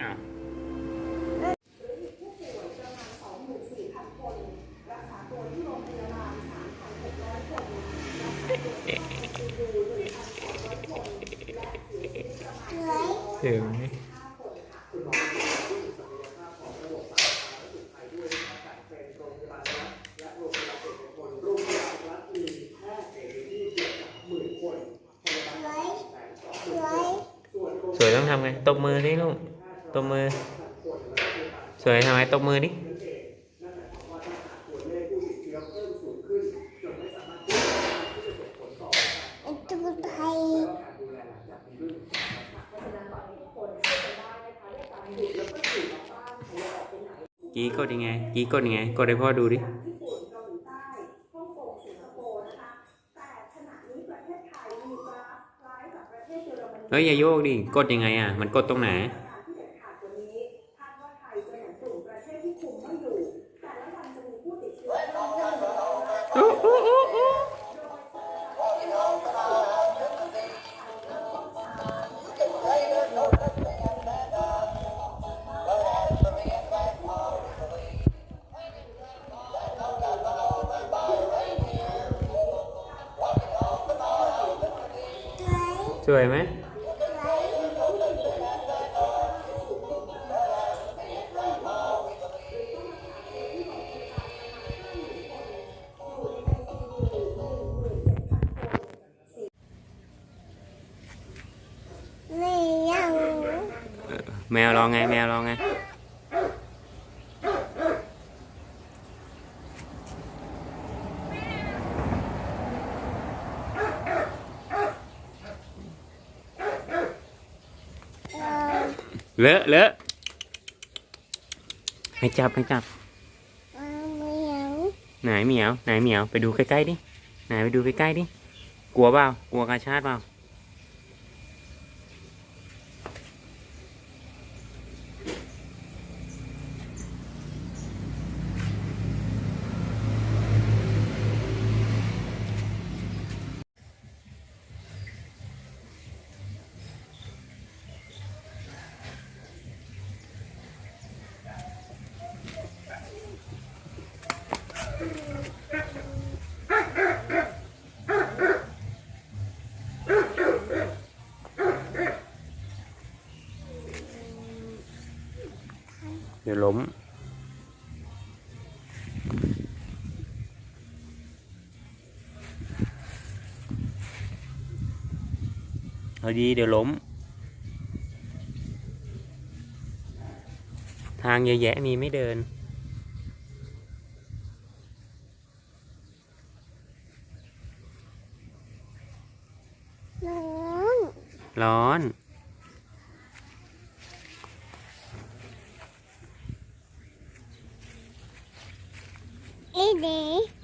อ้าวถึงสวยต้องทำไง ตบมือดิลูก ตบมือ สวยทำไงตบมือดิตุ๊กไทยกี้กดยังไงกี้กดยังไง กดให้พ่อดูดิเฮ้ยอย่าโยกดิ กดยังไงอะ มันกดตรงไหน สวยไหม ไงแมวร้องไงเออเลอะเลอะให้จับให้จับไม่ยังไหนเหมียวไหนเหมียวไปดูใกล้ๆดิไหนไปดูใกล้ๆดิกลัวเปล่ากลัวกาชาติเปล่า ล้ม เอาดีเดี๋ยวล้ม ทางเยอะแยะมีไม่เดินน้องร้อน ไ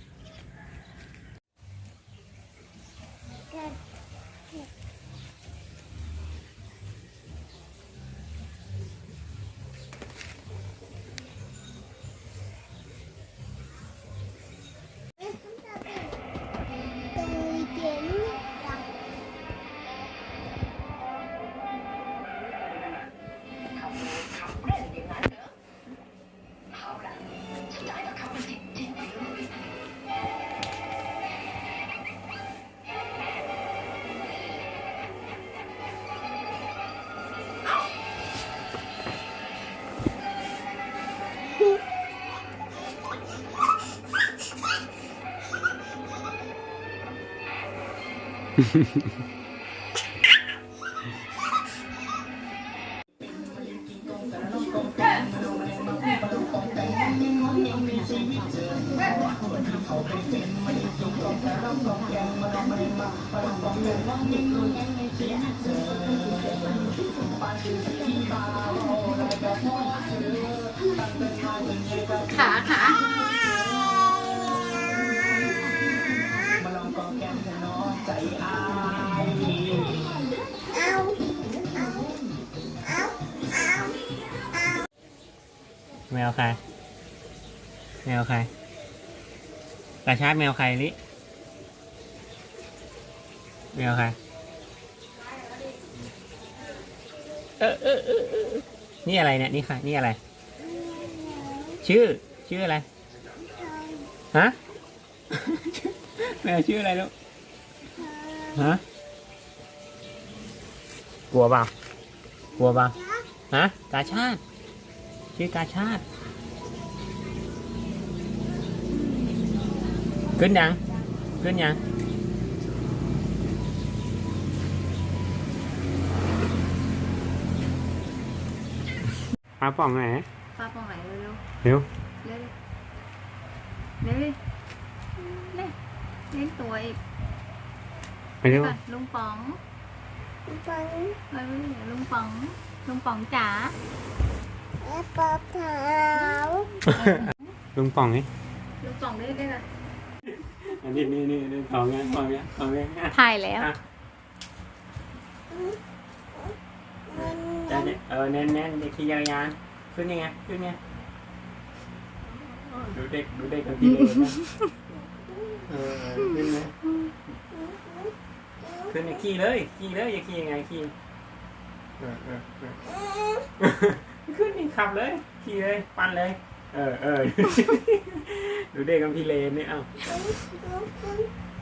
ขาขา แมวใคร แมวใครกาชาติแมวใครลิแมวใครเออเออเออเออนี่อะไรเนี่ยนี่ใครนี่อะไร ชื่อ ชื่ออะไร ฮะ แมวชื่ออะไรลูก ฮะ กลัวเปล่ากลัวเปล่าฮะ กาชาติ ชื่อกาชาติขึ้นยังขึ้นยังปลาป่องไหนปลาปองไหนเร็วเร็วๆเร็วๆเร็วๆเร็วเล่นตัวอีกไปเร็วก่อนลุงป๋องปังเอ้ยลุงป๋องลุงป๋องจ๋า แอปเปิลเท้าลุงป่องนี่ลุงป๋องได้ได้ละอันนี้นี่นี่นี่ของเงี้ยของเงี้ยของเงี้ยอะถ่ายแล้วอะมันจะเนี่ยเออแน่นแน่นเด็กขี่จักรยานขึ้นยังไงขึ้นไงดูเด็กดูเด็กกันทีเลยนะเออเออขึ้นเลยขึ้นเนี่ยขี่เลยขี่เลยอย่าขี่ยังไงขี่เออเออเออ ขึ้นนี่ขับเลย ขี่เลย ปั่นเลย เออเออดูเด็กกันทีเลนเนี่ยเอ้า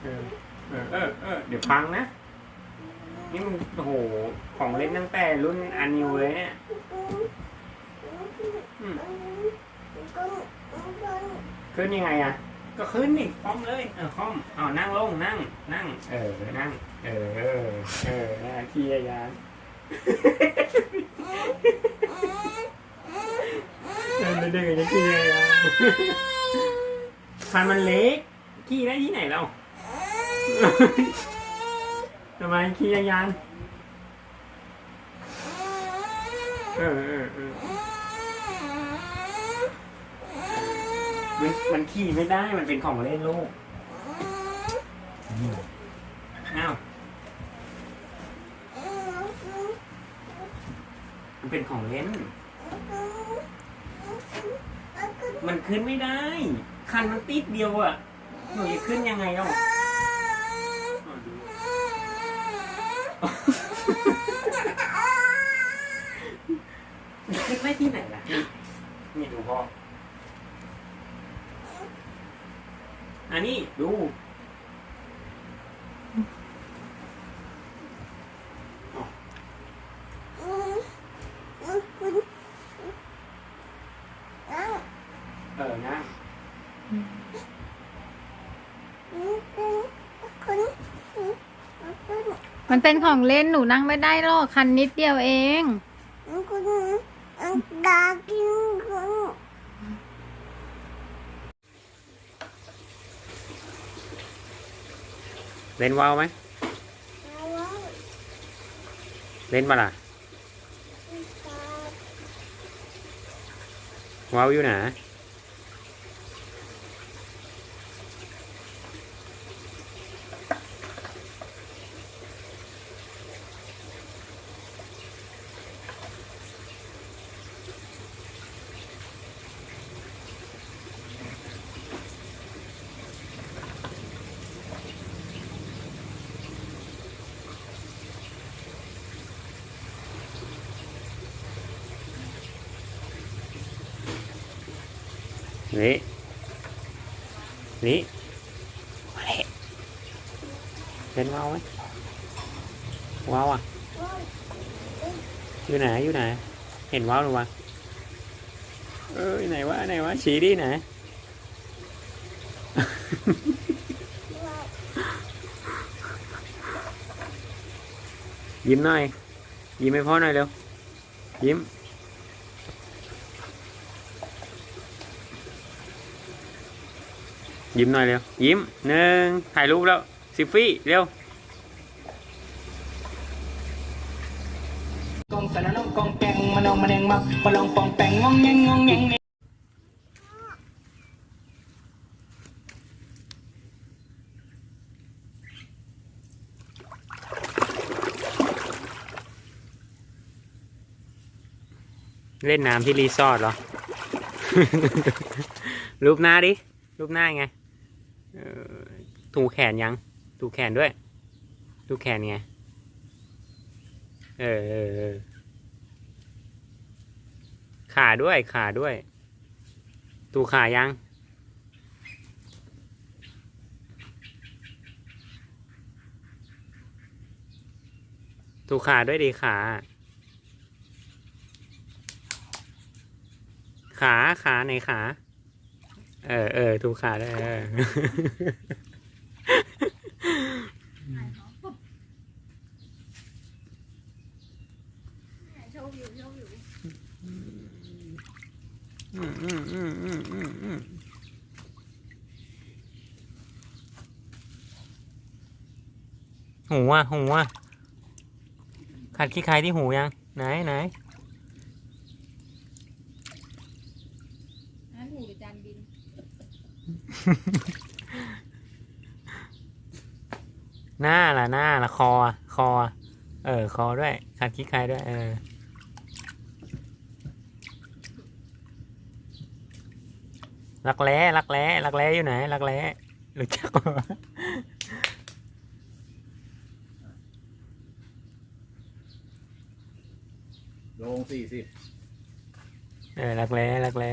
เออเออเออเออเดี๋ยวฟังนะ นี่มันโอ้โห ของเล่นตั้งแต่รุ่นอันนิวเลยเนี่ยอืมขึ้นยังไงอะ ก็ขึ้นนี่คล่อมเลย เออคล่อมเอานั่งลงนั่ง นั่ง เออ นั่ง เออ เออเออนะขี่จักรยานเออเด็กๆจะขี่จัก รยานคันมันเล็กขี่ได้ที่ไหนเราทำไมขี่จักรยานเออเออเออมันมันขี่ไม่ได้มันเป็นของเล่นลูกอ้าวมันเป็นของเล่น มันขึ้นไม่ได้ คันมันติดเดียวอะหนูจะขึ้นยังไงเอะขึ้นไม่ที่ไหนล่ะ นี่นี่ดูพ่อ อันนี้ดู เออนะมันเป็นของเล่นหนูนั่งไม่ได้หรอกคันนิดเดียวเองดากินคุณเล่นว่าวไหมเล่นปะล่ะว่าวอยู่ไหน นี่นี่มาเลยเล่นว่าวไหมว่าวอะอยู่ไหนอยู่ไหน เห็นว่าวหรือวะเอ้ยไหนวะไหนวะชี้ดิไหนยิ้มหน่อยยิ้มให้พ่อหน่อยเร็วยิ้ม ยิ้มหน่อยเร็ว ยิ้มหนึ่งถ่ายรูปแล้วซิฟฟี่เร็วกองสนองกองแกงมานองมาแดงมาปลองปองแปงงองแงงงองแงงเล่นน้ำที่รีสอร์ทเหรอ รูปหน้าดิ รูปหน้าไงเออ ถูแขนยัง ถูแขนด้วย ถูแขนไง เออเออเออขาด้วยขาด้วยตูขายังตูขาด้วยดีขา ขาขาไหนขา เออเออตูขาด้วยเออ หายหอมปุ๊บเนี่ยโชว์อยู่โชว์อยู่ อืมอืมอืมอืมอืมอืม หูอะหูอะขัดขี้ใครที่หูยัง ไหนไหนอันนั้นหูหรือจานบิน หน้าล่ะหน้าล่ะคออะคออะเออ คอด้วย ขัดขี้ใครด้วย เออ รักแร้รักแร้รักแร้อยู่ไหน รักแร้รู้จักปะ ลง สี่สิบเออรักแร้รักแร้